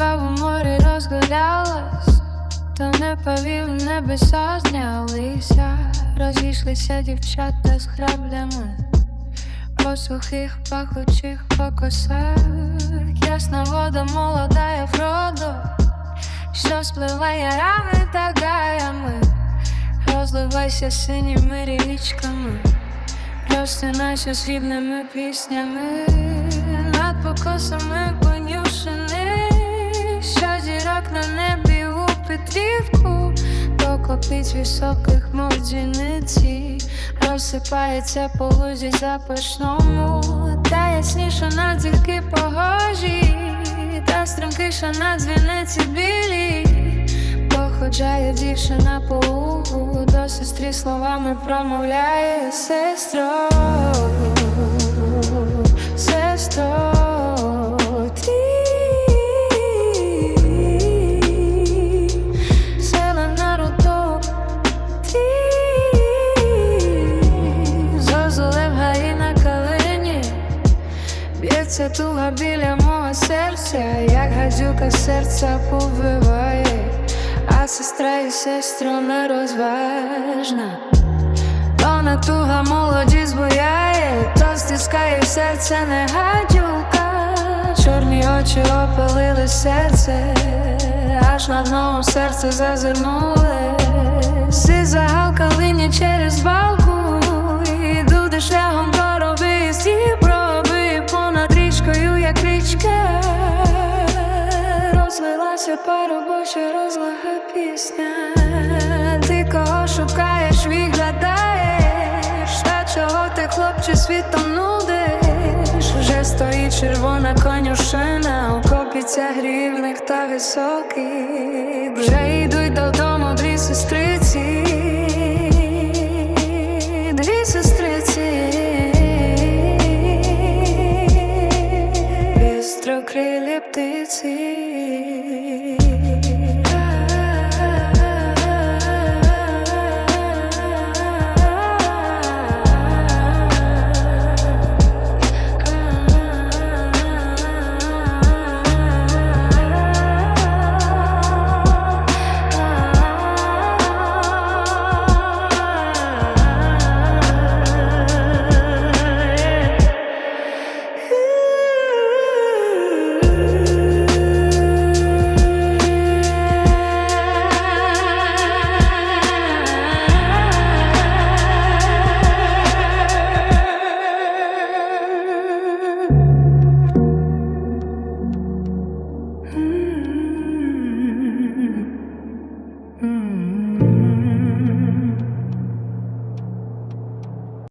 В морі розгулялась, та не повів небеса знялися, розійшлися дівчата з граблями, по сухих пахучих покосах, ясна вода молода я Фродо, що спливає ярами та гаями, розливайся синіми річками. Розтинайся срібними піснями. Над покосами у до копиць високих мов дзвіниці, розсипається по лузі запашному, та ясніше над зірки погожі, та стрімкіше на дзвіниці білі. Походжає дівчина по лугу, до сестрі словами промовляє сестро, б'ється туга біля мого серця, як гадюка серця повиває, а сестра і сестра нерозважна. То натуга молоді збуяє, то стискає серце не гадюка, чорні очі опалили серце, аж на дно серце зазирнули. Си загалкали через балку, Розлилася парубоча розлага пісня. Ти кого шукаєш, виглядаєш, та чого ти, хлопче, світом нудиш? Вже стоїть червона конюшина, у грівник та високий. Вже йдуть додому